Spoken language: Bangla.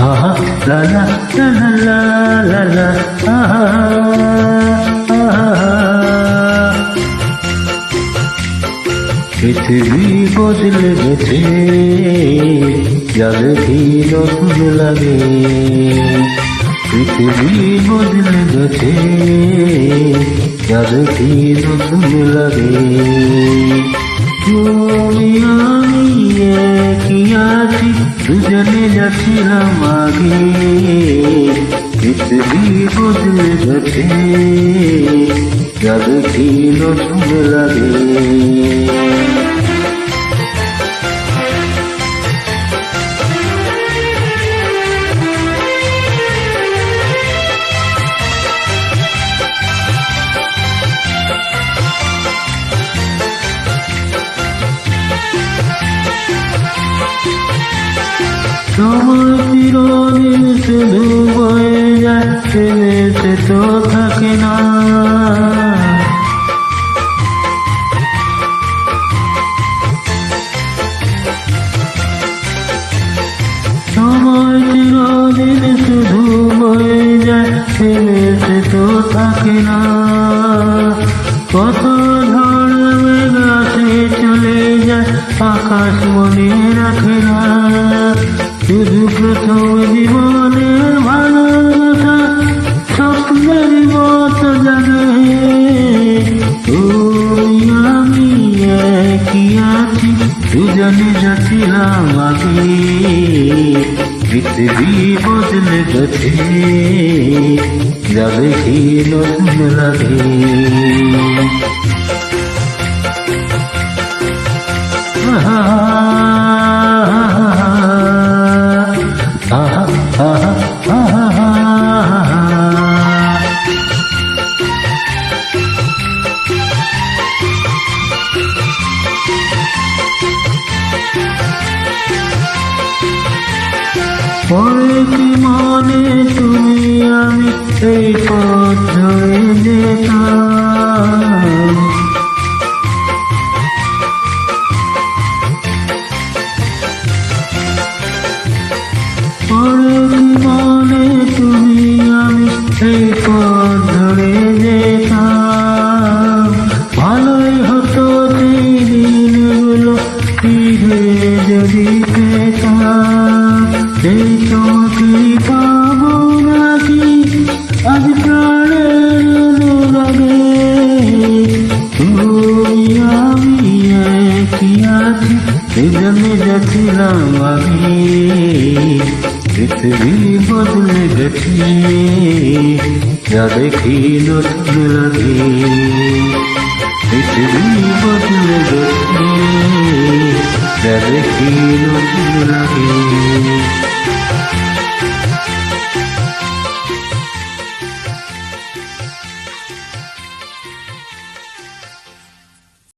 আহা লা লা লা লা লা আহা পৃথিবী বদলে গেছে যাদের নতুন লাগে। পৃথিবী বদলে গেছে যাদের নতুন লাগে। আছি দুজনে যাচ্ছিলাম আগে পৃথিবী বদলে গেছে যাদের কি লাগে? সময় চিরদিন শুধু বয়ে যাচ্ছে সে তো থাকে না। সময় চিরদিন শুধু বয়ে যাচ্ছে সে তো থাকে না। কত দুজনে যাচ্ছিলাম আগে পৃথিবী বদলে গেছে যাবে কি নতুন লাগে পরে কি মনে তুমি আমি এই পথ ধরে যেতাম কি মনে তুমি আমি এই পথ ধরে যেতাম। ভালোই হতো সেই দিনগুলো ফিরে যদি পেতাম। তোমাকে পাবো আজ দেখি